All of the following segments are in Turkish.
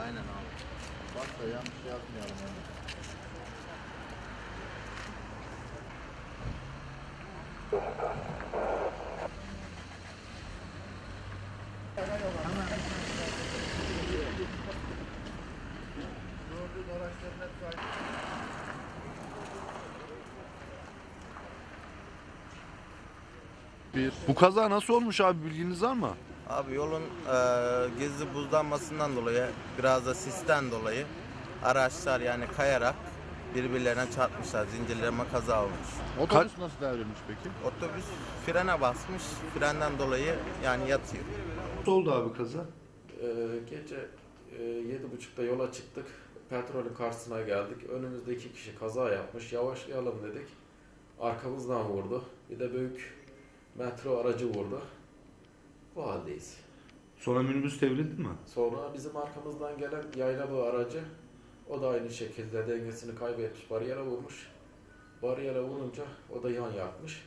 Aynen abi. Bak da yanlış yapmayalım yani. Gördüğün Bu kaza nasıl olmuş abi bilginiz var mı? Abi yolun e, gizli buzlanmasından dolayı biraz da sisten dolayı araçlar yani kayarak birbirlerine çarpmışlar. Zincirleme kaza olmuş. Otobüs nasıl devrilmiş peki? Otobüs frene basmış. Frenden dolayı yani yatıyor. Nasıl oldu abi kaza? Ee, gece e, yedi buçukta yola çıktık. Petrolün karşısına geldik. Önümüzde iki kişi kaza yapmış. Yavaşlayalım dedik. Arkamızdan vurdu. Bir de büyük metro aracı vurdu. Bu haldeyiz. Sonra minibüs devrildi mi? Sonra bizim arkamızdan gelen yaylalı aracı o da aynı şekilde dengesini kaybetmiş. Bariyere vurmuş. Bariyere vurunca o da yan yakmış.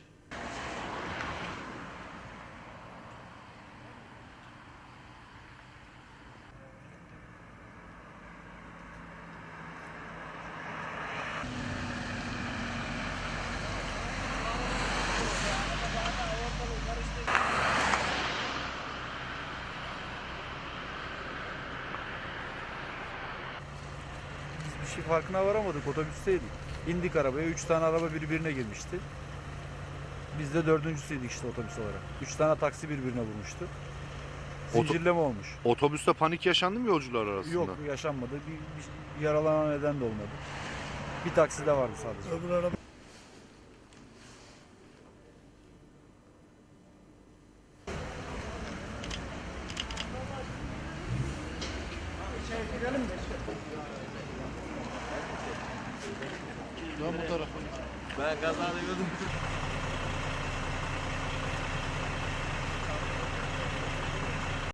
Biz bir şey farkına varamadık. Otobüsteydik. İndik arabaya. Üç tane araba birbirine girmişti. Biz de dördüncüsüydük işte otobüs olarak. Üç tane taksi birbirine vurmuştu. Oto- Zincirleme olmuş. Otobüste panik yaşandı mı yolcular arasında? Yok yaşanmadı. Bir, bir yaralanan neden de olmadı. Bir taksi de vardı sadece. Ben bu tarafa. Ben kazada gördüm.